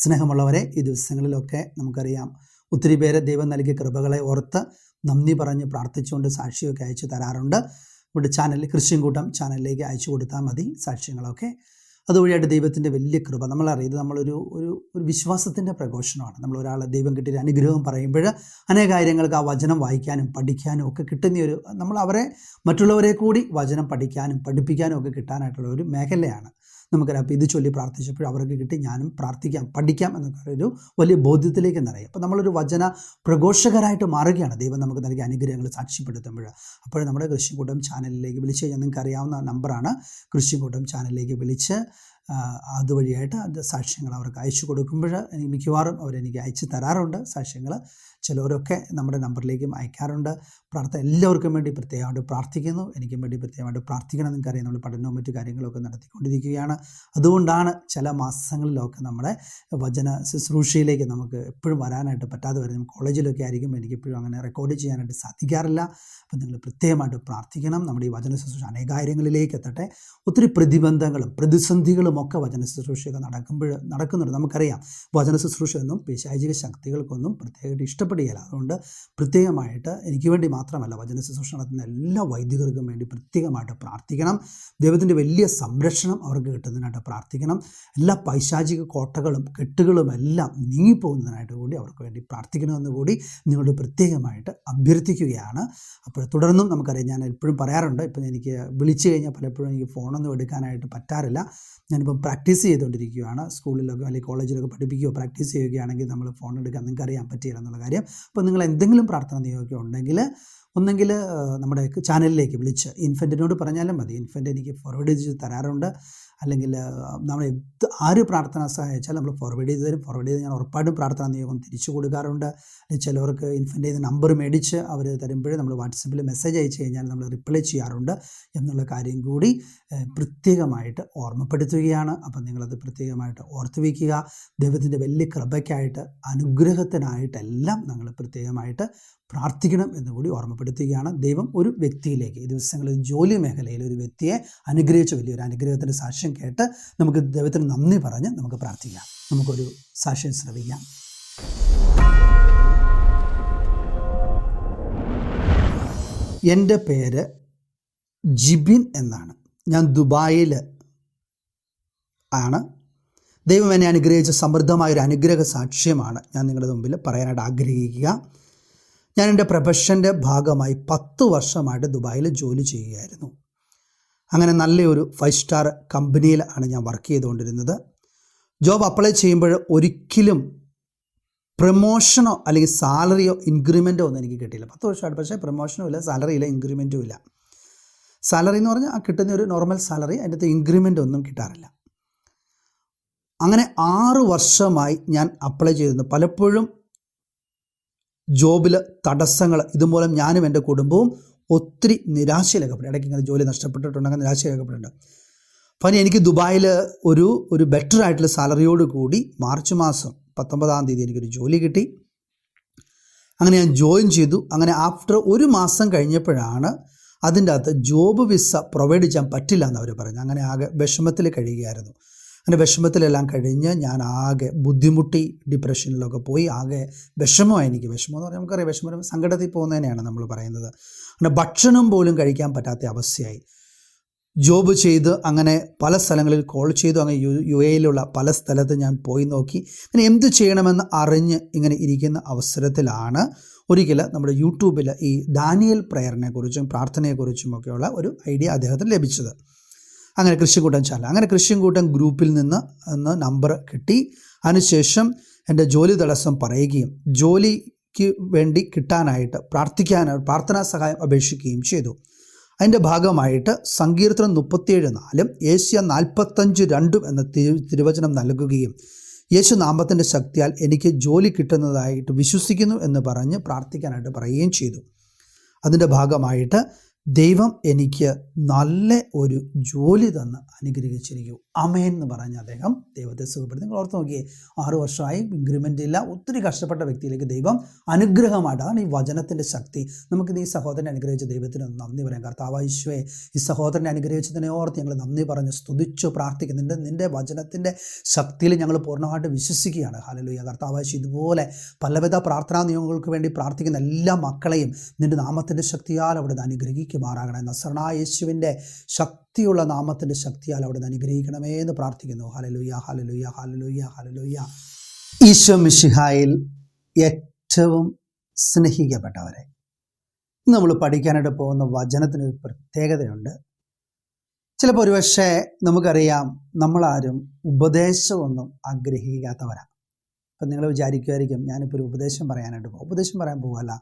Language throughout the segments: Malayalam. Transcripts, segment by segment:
സ്നേഹമുള്ളവരെ ഈ ദിവസങ്ങളിലൊക്കെ നമുക്കറിയാം. ഒത്തിരി പേരെ ദൈവം നൽകിയ കൃപകളെ ഓർത്ത് നന്ദി പറഞ്ഞ് പ്രാർത്ഥിച്ചുകൊണ്ട് സാക്ഷിയൊക്കെ അയച്ചു തരാറുണ്ട്. ഇവിടെ ചാനൽ ക്രിസ്ത്യൻ കൂട്ടം ചാനലിലേക്ക് അയച്ചു കൊടുത്താൽ മതി സാക്ഷ്യങ്ങളൊക്കെ. അതുവഴിയായിട്ട് ദൈവത്തിന്റെ വലിയ കൃപ. നമ്മളറിയത് നമ്മളൊരു ഒരു ഒരു വിശ്വാസത്തിന്റെ പ്രഘോഷണമാണ്. നമ്മൾ ഒരാളെ ദൈവം കിട്ടിയ അനുഗ്രഹം പറയുമ്പോൾ അനേക കാര്യങ്ങൾക്ക് ആ വചനം വായിക്കാനും പഠിക്കാനും ഒക്കെ കിട്ടുന്ന ഒരു നമ്മൾ അവരെ മറ്റുള്ളവരെ കൂടി വചനം പഠിക്കാനും പഠിപ്പിക്കാനും ഒക്കെ കിട്ടാനായിട്ടുള്ള ഒരു മേഖലയാണ്. നമുക്കറിയാം ഇത് ചൊല്ലി പ്രാർത്ഥിച്ചപ്പോൾ അവർക്ക് കിട്ടി. ഞാനും പ്രാർത്ഥിക്കാം പഠിക്കാം എന്നൊക്കെ ഒരു വലിയ ബോധ്യത്തിലേക്ക് നിറയും. അപ്പോൾ നമ്മളൊരു വചന പ്രഘോഷകരായിട്ട് മാറുകയാണ്. ദൈവം നമുക്ക് നൽകിയ അനുഗ്രഹങ്ങൾ സാക്ഷ്യപ്പെടുത്തുമ്പോൾ. അപ്പോൾ നമ്മുടെ കൃഷിക്കൂട്ടം ചാനലിലേക്ക് വിളിച്ച് കഴിഞ്ഞാൽ നിങ്ങൾക്ക് അറിയാവുന്ന നമ്പറാണ് കൃഷിക്കൂട്ടം ചാനലിലേക്ക് വിളിച്ച് അതുവഴിയായിട്ട് അത് സാക്ഷ്യങ്ങൾ അവർക്ക് അയച്ചു കൊടുക്കുമ്പോൾ മിക്കവാറും അവരെനിക്ക് അയച്ചു തരാറുണ്ട് സാക്ഷ്യങ്ങൾ. ചിലവരൊക്കെ നമ്മുടെ നമ്പറിലേക്കും അയക്കാറുണ്ട്. പ്രാർത്ഥന എല്ലാവർക്കും വേണ്ടി പ്രത്യേകമായിട്ട് പ്രാർത്ഥിക്കുന്നു. എനിക്കും വേണ്ടി പ്രത്യേകമായിട്ട് പ്രാർത്ഥിക്കണം. നിങ്ങൾക്കറിയാം നമ്മൾ പഠനവും മറ്റു കാര്യങ്ങളൊക്കെ നടത്തിക്കൊണ്ടിരിക്കുകയാണ്. അതുകൊണ്ടാണ് ചില മാസങ്ങളിലൊക്കെ നമ്മുടെ വചന ശുശ്രൂഷയിലേക്ക് നമുക്ക് എപ്പോഴും വരാനായിട്ട് പറ്റാതെ വരുന്നത്. കോളേജിലൊക്കെ ആയിരിക്കും എനിക്ക് എപ്പോഴും അങ്ങനെ റെക്കോർഡ് ചെയ്യാനായിട്ട് സാധിക്കാറില്ല. അപ്പം നിങ്ങൾ പ്രത്യേകമായിട്ട് പ്രാർത്ഥിക്കണം. നമ്മുടെ ഈ വചന ശുശ്രൂഷ അനേകാര്യങ്ങളിലേക്ക് എത്തട്ടെ. ഒത്തിരി പ്രതിബന്ധങ്ങളും പ്രതിസന്ധികളും ഒക്കെ വചന ശുശ്രൂഷയൊക്കെ നടക്കുമ്പോൾ നടക്കുന്നുണ്ട്. നമുക്കറിയാം. വചന ശുശ്രൂഷ ഒന്നും പിശാചിക ശക്തികൾക്കൊന്നും പ്രത്യേകമായിട്ട് ഇഷ്ടപ്പെടുകയില്ല. അതുകൊണ്ട് പ്രത്യേകമായിട്ട് എനിക്ക് വേണ്ടി മാത്രമല്ല വചന ശുശ്രൂഷ നടത്തുന്ന എല്ലാ വൈദികർക്കും വേണ്ടി പ്രത്യേകമായിട്ട് പ്രാർത്ഥിക്കണം. ദൈവത്തിന്റെ വലിയ സംരക്ഷണം അവർക്ക് കിട്ടുന്നതിനായിട്ട് പ്രാർത്ഥിക്കണം. എല്ലാ പൈശാചിക കോട്ടകളും കെട്ടുകളും എല്ലാം നീങ്ങിപ്പോകുന്നതിനായിട്ട് കൂടി അവർക്ക് വേണ്ടി പ്രാർത്ഥിക്കണമെന്ന് കൂടി നിങ്ങളോട് പ്രത്യേകമായിട്ട് അഭ്യർത്ഥിക്കുകയാണ്. അപ്പോൾ തുടർന്നും നമുക്കറിയാം ഞാൻ എപ്പോഴും പറയാറുണ്ട്. ഇപ്പം എനിക്ക് വിളിച്ചു കഴിഞ്ഞാൽ പലപ്പോഴും എനിക്ക് ഫോണൊന്നും എടുക്കാനായിട്ട് പറ്റാറില്ല. ഞാനിപ്പം പ്രാക്ടീസ് ചെയ്തുകൊണ്ടിരിക്കുകയാണ്. സ്കൂളിലൊക്കെ അല്ലെങ്കിൽ കോളേജിലൊക്കെ പഠിപ്പിക്കുകയോ പ്രാക്ടീസ് ചെയ്യുകയാണെങ്കിൽ നമ്മൾ ഫോൺ എടുക്കാൻ നിങ്ങൾക്ക് അറിയാൻ പറ്റില്ല എന്നുള്ള കാര്യം. അപ്പോൾ നിങ്ങൾ എന്തെങ്കിലും പ്രാർത്ഥന നിയോഗം ഉണ്ടെങ്കിൽ ഒന്നെങ്കിൽ നമ്മുടെ ചാനലിലേക്ക് വിളിച്ച് ഇൻഫന്റിനോട് പറഞ്ഞാലും മതി. ഇൻഫന്റ് എനിക്ക് ഫോർവേഡ് ചെയ്ത് തരാറുണ്ട്. അല്ലെങ്കിൽ നമ്മൾ എന്ത് ആര് പ്രാർത്ഥന സഹായിച്ചാൽ നമ്മൾ ഫോർവേഡ് ചെയ്ത് തരും. ഫോർവേഡ് ചെയ്ത് ഞാൻ ഉറപ്പായിട്ടും പ്രാർത്ഥന നിയോഗം തിരിച്ചു കൊടുക്കാറുണ്ട്. ചിലവർക്ക് ഇൻഫന്റ് ചെയ്ത് നമ്പർ മേടിച്ച് അവർ തരുമ്പോൾ നമ്മൾ വാട്സപ്പിൽ മെസ്സേജ് അയച്ചു കഴിഞ്ഞാൽ നമ്മൾ റിപ്ലൈ ചെയ്യാറുണ്ട് എന്നുള്ള കാര്യം കൂടി പ്രത്യേകമായിട്ട് ഓർമ്മപ്പെടുത്തുകയാണ്. അപ്പം നിങ്ങളത് പ്രത്യേകമായിട്ട് ഓർത്തു വയ്ക്കുക. ദൈവത്തിന്റെ വലിയ കൃപയ്ക്കായിട്ട് അനുഗ്രഹത്തിനായിട്ടെല്ലാം നമ്മൾ പ്രത്യേകമായിട്ട് പ്രാർത്ഥിക്കണം എന്നുകൂടി ഓർമ്മപ്പെടുത്തുകയാണ്. ദൈവം ഒരു വ്യക്തിയിലേക്ക് ഈ ദിവസങ്ങളിൽ ജോലി മേഖലയിൽ ഒരു വ്യക്തിയെ അനുഗ്രഹിച്ച വലിയൊരു അനുഗ്രഹത്തിന്റെ സാക്ഷ്യം കേട്ട് നമുക്ക് ദൈവത്തിന് നന്ദി പറഞ്ഞ് നമുക്ക് പ്രാർത്ഥിക്കാം. നമുക്കൊരു സാക്ഷ്യം ശ്രവിക്കാം. എന്റെ പേര് ജിബിൻ എന്നാണ്. ഞാൻ ദുബായിൽ ആണ്. ദൈവം എന്നെ അനുഗ്രഹിച്ച സമൃദ്ധമായ ഒരു അനുഗ്രഹ സാക്ഷ്യമാണ് ഞാൻ നിങ്ങളുടെ മുമ്പിൽ പറയാനായിട്ട് ആഗ്രഹിക്കുക. ഞാൻ എന്റെ പ്രൊഫഷന്റെ ഭാഗമായി പത്ത് വർഷമായിട്ട് ദുബായിൽ ജോലി ചെയ്യുകയായിരുന്നു. അങ്ങനെ നല്ലൊരു ഫൈവ് സ്റ്റാർ കമ്പനിയിലാണ് ഞാൻ വർക്ക് ചെയ്തുകൊണ്ടിരുന്നത്. ജോബ് അപ്ലൈ ചെയ്യുമ്പോൾ ഒരിക്കലും പ്രൊമോഷനോ അല്ലെങ്കിൽ സാലറിയോ ഇൻക്രിമെന്റോ ഒന്നും എനിക്ക് കിട്ടിയില്ല. പത്ത് വർഷമായിട്ട് പക്ഷേ പ്രൊമോഷനും ഇല്ല സാലറി ഇല്ല ഇൻക്രിമെന്റും ഇല്ല. സാലറി എന്ന് പറഞ്ഞാൽ ആ കിട്ടുന്ന ഒരു നോർമൽ സാലറി അതിന്റെ അകത്ത് ഇൻക്രിമെന്റ് ഒന്നും കിട്ടാറില്ല. അങ്ങനെ ആറ് വർഷമായി ഞാൻ അപ്ലൈ ചെയ്തിരുന്നു. പലപ്പോഴും ജോബിൽ തടസ്സങ്ങൾ ഇതുമൂലം ഞാനും എന്റെ കുടുംബവും ഒത്തിരി നിരാശയിലേക്കപ്പെട്ടു ഇടയ്ക്ക് ഇങ്ങനെ ജോലി നഷ്ടപ്പെട്ടിട്ടുണ്ടെങ്കിൽ നിരാശയിലേക്കപ്പെട്ടിട്ടുണ്ട് അപ്പം എനിക്ക് ദുബായിൽ ഒരു ഒരു ബെറ്റർ ആയിട്ടുള്ള സാലറിയോട് കൂടി മാർച്ച് മാസം പത്തൊമ്പതാം തീയതി എനിക്കൊരു ജോലി കിട്ടി. അങ്ങനെ ഞാൻ ജോയിൻ ചെയ്തു. അങ്ങനെ ആഫ്റ്റർ ഒരു മാസം കഴിഞ്ഞപ്പോഴാണ് അതിന്റെ അകത്ത് ജോബ് വിസ പ്രൊവൈഡ് ചെയ്യാൻ പറ്റില്ല എന്ന് അവർ പറഞ്ഞു അങ്ങനെ ആകെ വിഷമത്തിൽ കഴിയുകയായിരുന്നു. അങ്ങനെ വിഷമത്തിലെല്ലാം കഴിഞ്ഞ് ഞാൻ ആകെ ബുദ്ധിമുട്ടി ഡിപ്രഷനിലൊക്കെ പോയി. ആകെ വിഷമമായി എനിക്ക്. വിഷമം എന്ന് പറഞ്ഞാൽ നമുക്കറിയാം വിഷമം സങ്കടത്തിൽ പോകുന്നതിനെയാണ് നമ്മൾ പറയുന്നത്. അങ്ങനെ ഭക്ഷണം പോലും കഴിക്കാൻ പറ്റാത്ത അവസ്ഥയായി. ജോബ് ചെയ്ത് അങ്ങനെ പല സ്ഥലങ്ങളിൽ കോൾ ചെയ്തു. അങ്ങനെ യു യു എയിലുള്ള പല സ്ഥലത്ത് ഞാൻ പോയി നോക്കി. അങ്ങനെ എന്ത് ചെയ്യണമെന്ന് അറിഞ്ഞ് ഇങ്ങനെ ഇരിക്കുന്ന അവസരത്തിലാണ് ഒരിക്കൽ നമ്മുടെ യൂട്യൂബിൽ ഈ ഡാനിയൽ പ്രയറിനെക്കുറിച്ചും പ്രാർത്ഥനയെക്കുറിച്ചും ഒക്കെയുള്ള ഒരു ഐഡിയ അദ്ദേഹത്തിന് ലഭിച്ചത്. അങ്ങനെ കൃഷിക്കൂട്ടം ചാനൽ അങ്ങനെ കൃഷിക്കൂട്ടം ഗ്രൂപ്പിൽ നിന്ന് ഒന്ന് നമ്പർ കിട്ടി. അതിനുശേഷം എന്റെ ജോലി തടസ്സം പറയുകയും ജോലിക്ക് വേണ്ടി കിട്ടാനായിട്ട് പ്രാർത്ഥിക്കാൻ പ്രാർത്ഥനാ സഹായം അപേക്ഷിക്കുകയും ചെയ്തു. അതിന്റെ ഭാഗമായിട്ട് സങ്കീർത്തനം മുപ്പത്തിയേഴ് നാലും ഏഷ്യ നാൽപ്പത്തഞ്ച് രണ്ടും എന്ന തിരുവചനം നൽകുകയും യേശു നാമത്തിന്റെ ശക്തിയാൽ എനിക്ക് ജോലി കിട്ടുന്നതായിട്ട് വിശ്വസിക്കുന്നു എന്ന് പറഞ്ഞ് പ്രാർത്ഥിക്കാനായിട്ട് പറയുകയും ചെയ്തു. അതിന്റെ ഭാഗമായിട്ട് ദൈവം എനിക്ക് നല്ല ഒരു ജോലി തന്ന് അനുഗ്രഹിച്ചിരിക്കും. അമേൻ എന്ന് പറഞ്ഞ് അദ്ദേഹം ദൈവത്തെ സുഖപ്പെടുത്തി. നിങ്ങൾ ഓർത്ത് നോക്കിയേ ആറു വർഷമായി ഇൻക്രിമെന്റ് ഇല്ല. ഒത്തിരി കഷ്ടപ്പെട്ട വ്യക്തിയിലേക്ക് ദൈവം അനുഗ്രഹമായിട്ട് അതാണ് ഈ വചനത്തിന്റെ ശക്തി. നമുക്കിത് ഈ സഹോദരനെ അനുഗ്രഹിച്ച ദൈവത്തിന് നന്ദി പറയാം. കർത്താവായിശ്വേ ഈ സഹോദരനെ അനുഗ്രഹിച്ചതിനെ ഓർത്ത് ഞങ്ങൾ നന്ദി പറഞ്ഞ് സ്തുതിച്ചു പ്രാർത്ഥിക്കുന്നുണ്ട്. നിന്റെ വചനത്തിന്റെ ശക്തിയിൽ ഞങ്ങൾ പൂർണമായിട്ട് വിശ്വസിക്കുകയാണ്. ഹാലലുയ കർത്താവ് ഇതുപോലെ പലവിധ പ്രാർത്ഥനാ നിയമങ്ങൾക്ക് വേണ്ടി പ്രാർത്ഥിക്കുന്ന എല്ലാ മക്കളെയും നിന്റെ നാമത്തിന്റെ ശക്തിയാൽ അവിടെ അനുഗ്രഹിക്കുമാറാകണേ. നസറണ യേശുവിന്റെ ശക്തിയുള്ള നാമത്തിന്റെ ശക്തിയാൽ അവിടെ നിന്ന് അനുഗ്രഹിക്കണമേ എന്ന് പ്രാർത്ഥിക്കുന്നു. ഹലലുയ്യ ഹലലുയ്യ ഹലലുയ്യ ഹലലുയ്യ ഈശോ മിഷിഹായിൽ ഏറ്റവും സ്നേഹിക്കപ്പെട്ടവരെ. നമ്മൾ പഠിക്കാനായിട്ട് പോകുന്ന വചനത്തിന് ഒരു പ്രത്യേകതയുണ്ട്. ചിലപ്പോൾ ഒരുപക്ഷെ നമുക്കറിയാം നമ്മളാരും ഉപദേശമൊന്നും ആഗ്രഹിക്കാത്തവരാണ് അപ്പം നിങ്ങൾ വിചാരിക്കുമായിരിക്കും ഞാനിപ്പോൾ ഒരു ഉപദേശം പറയാനായിട്ട് പോകും. ഉപദേശം പറയാൻ പോകല്ല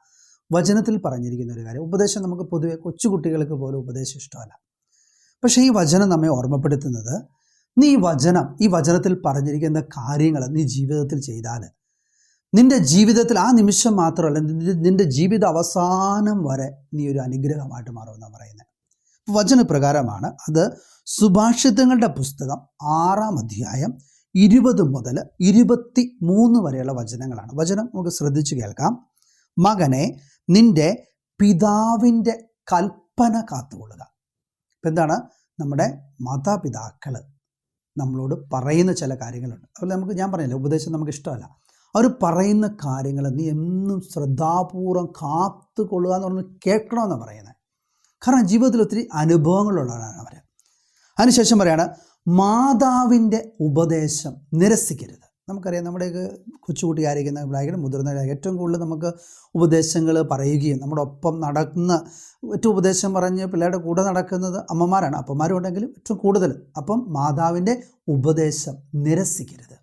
വചനത്തിൽ പറഞ്ഞിരിക്കുന്ന ഒരു കാര്യം. ഉപദേശം നമുക്ക് പൊതുവെ കൊച്ചുകുട്ടികൾക്ക് പോലും ഉപദേശം ഇഷ്ടമല്ല. പക്ഷേ ഈ വചനം നമ്മെ ഓർമ്മപ്പെടുത്തുന്നത് നീ ഈ വചനം ഈ വചനത്തിൽ പറഞ്ഞിരിക്കുന്ന കാര്യങ്ങൾ നീ ജീവിതത്തിൽ ചെയ്താൽ നിന്റെ ജീവിതത്തിൽ ആ നിമിഷം മാത്രമല്ല നിന്റെ ജീവിത അവസാനം വരെ നീ ഒരു അനുഗ്രഹമായിട്ട് മാറുമെന്നാണ് പറയുന്നത്. വചനപ്രകാരമാണ് അത് സുഭാഷിതങ്ങളുടെ പുസ്തകം ആറാം അധ്യായം ഇരുപത് മുതൽ ഇരുപത്തി മൂന്ന് വരെയുള്ള വചനങ്ങളാണ്. വചനം നമുക്ക് ശ്രദ്ധിച്ചു കേൾക്കാം. മകനെ നിന്റെ പിതാവിന്റെ കൽപ്പന കാത്തുകൊള്ളുക. ഇപ്പം എന്താണ്? നമ്മുടെ മാതാപിതാക്കൾ നമ്മളോട് പറയുന്ന ചില കാര്യങ്ങളുണ്ട്. അതുപോലെ നമുക്ക് ഞാൻ പറഞ്ഞില്ല ഉപദേശം നമുക്ക് ഇഷ്ടമല്ല. അവർ പറയുന്ന കാര്യങ്ങൾ നീ എന്നും ശ്രദ്ധാപൂർവം കാത്തുകൊള്ളുക എന്ന് പറഞ്ഞ് കേൾക്കണമെന്നാണ് പറയുന്നത്. കാരണം ജീവിതത്തിൽ ഒത്തിരി അനുഭവങ്ങളുള്ളവരാണ് അവർ അതിനുശേഷം പറയാണ് മാതാവിന്റെ ഉപദേശം നിരസിക്കരുത്. നമുക്കറിയാം നമ്മുടെയൊക്കെ കൊച്ചുകുട്ടിയായിരിക്കുന്ന ആയിരിക്കണം മുതിർന്നവരായിരിക്കും ഏറ്റവും കൂടുതൽ നമുക്ക് ഉപദേശങ്ങൾ പറയുകയും നമ്മുടെ ഒപ്പം നടക്കുന്ന ഏറ്റവും ഉപദേശം പറഞ്ഞ് പിള്ളേരുടെ കൂടെ നടക്കുന്നത് അമ്മമാരാണ്. അപ്പന്മാരും ഉണ്ടെങ്കിലും ഏറ്റവും കൂടുതൽ അപ്പം മാതാവിന്റെ ഉപദേശം നിരസിക്കരുത്.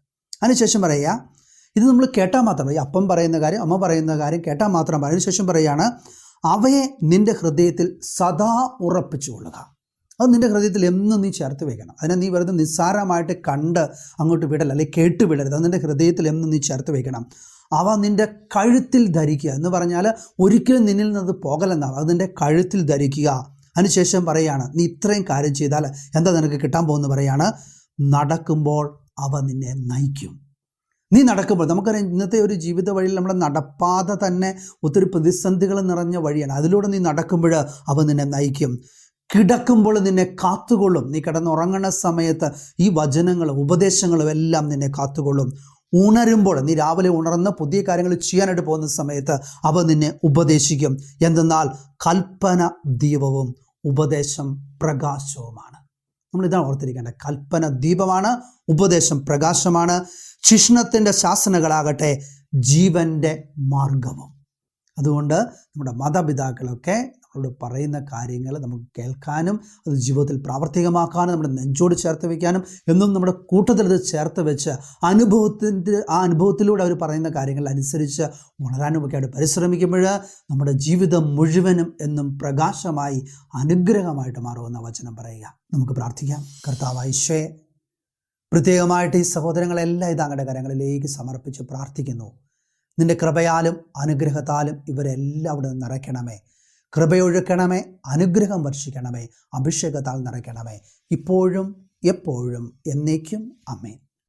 അതിനുശേഷം പറയുക ഇത് നമ്മൾ കേട്ടാൽ മാത്രം ഈ അപ്പം പറയുന്ന കാര്യം അമ്മ പറയുന്ന കാര്യം കേട്ടാൽ മാത്രം അതിനുശേഷം പറയുകയാണ് അവയെ നിന്റെ ഹൃദയത്തിൽ സദാ ഉറപ്പിച്ചു കൊള്ളുക അത് നിന്റെ ഹൃദയത്തിൽ എന്നും നീ ചേർത്ത് വെക്കണം. അതിനെ നീ വെറുതെ നിസ്സാരമായിട്ട് കണ്ട് അങ്ങോട്ട് വിടല്ല അല്ലെങ്കിൽ കേട്ട് വിടരുത്. അത് നിന്റെ ഹൃദയത്തിൽ എന്നും നീ ചേർത്ത് വെക്കണം. അവ നിന്റെ കഴുത്തിൽ ധരിക്കുക. എന്ന് പറഞ്ഞാൽ ഒരിക്കലും നിന്നിൽ നിന്നത് പോകലെന്നാണ് അത് നിന്റെ കഴുത്തിൽ ധരിക്കുക. അതിനുശേഷം പറയാണ് നീ ഇത്രയും കാര്യം ചെയ്താൽ എന്താ നിനക്ക് കിട്ടാൻ പോകുന്നത്? പറയാണ് നടക്കുമ്പോൾ അവ നിന്നെ നയിക്കും. നീ നടക്കുമ്പോൾ നമുക്കറിയാം ഇന്നത്തെ ഒരു ജീവിത വഴിയിൽ നമ്മുടെ നടപ്പാതെ തന്നെ ഒത്തിരി പ്രതിസന്ധികൾ നിറഞ്ഞ വഴിയാണ്. അതിലൂടെ നീ നടക്കുമ്പോൾ അവ നിന്നെ നയിക്കും. കിടക്കുമ്പോൾ നിന്നെ കാത്തുകൊള്ളും. നീ കിടന്നുറങ്ങുന്ന സമയത്ത് ഈ വചനങ്ങളും ഉപദേശങ്ങളും എല്ലാം നിന്നെ കാത്തുകൊള്ളും. ഉണരുമ്പോൾ നീ രാവിലെ ഉണർന്ന് പുതിയ കാര്യങ്ങൾ ചെയ്യാനായിട്ട് പോകുന്ന സമയത്ത് അവ നിന്നെ ഉപദേശിക്കും. എന്തെന്നാൽ കൽപ്പന ദീപവും ഉപദേശം പ്രകാശവുമാണ്. നമ്മൾ ഇതാണ് ഓർത്തിരിക്കേണ്ടത്. കൽപ്പന ദീപമാണ് ഉപദേശം പ്രകാശമാണ്. ശിഷ്ണത്തിന്റെ ശാസനകളാകട്ടെ ജീവന്റെ മാർഗവും. അതുകൊണ്ട് നമ്മുടെ മാതാപിതാക്കളൊക്കെ നമ്മളോട് പറയുന്ന കാര്യങ്ങൾ നമുക്ക് കേൾക്കാനും അത് ജീവിതത്തിൽ പ്രാവർത്തികമാക്കാനും നമ്മുടെ നെഞ്ചോട് ചേർത്ത് വയ്ക്കാനും എന്നും നമ്മുടെ കൂട്ടത്തിൽ അത് ചേർത്ത് വെച്ച് അനുഭവത്തിന്റെ ആ അനുഭവത്തിലൂടെ അവർ പറയുന്ന കാര്യങ്ങൾ അനുസരിച്ച് വളരാനും ഒക്കെ ആയിട്ട് പരിശ്രമിക്കുമ്പോൾ നമ്മുടെ ജീവിതം മുഴുവനും എന്നും പ്രകാശമായി അനുഗ്രഹമായിട്ട് മാറുമെന്ന വചനം പറയുക. നമുക്ക് പ്രാർത്ഥിക്കാം. കർത്താവായിഷേ പ്രത്യേകമായിട്ട് ഈ സഹോദരങ്ങളെല്ലാം ഇത് അങ്ങയുടെ കരങ്ങളിലേക്ക് സമർപ്പിച്ച് പ്രാർത്ഥിക്കുന്നു. നിന്റെ കൃപയാലും അനുഗ്രഹത്താലും ഇവരെല്ലാം അവിടെ നിറയ്ക്കണമേ. കൃപയൊഴുക്കണമേ അനുഗ്രഹം വർഷിക്കണമേ അഭിഷേകത്താൽ നിറയ്ക്കണമേ. ഇപ്പോഴും എപ്പോഴും എന്നേക്കും അമ്മേൻ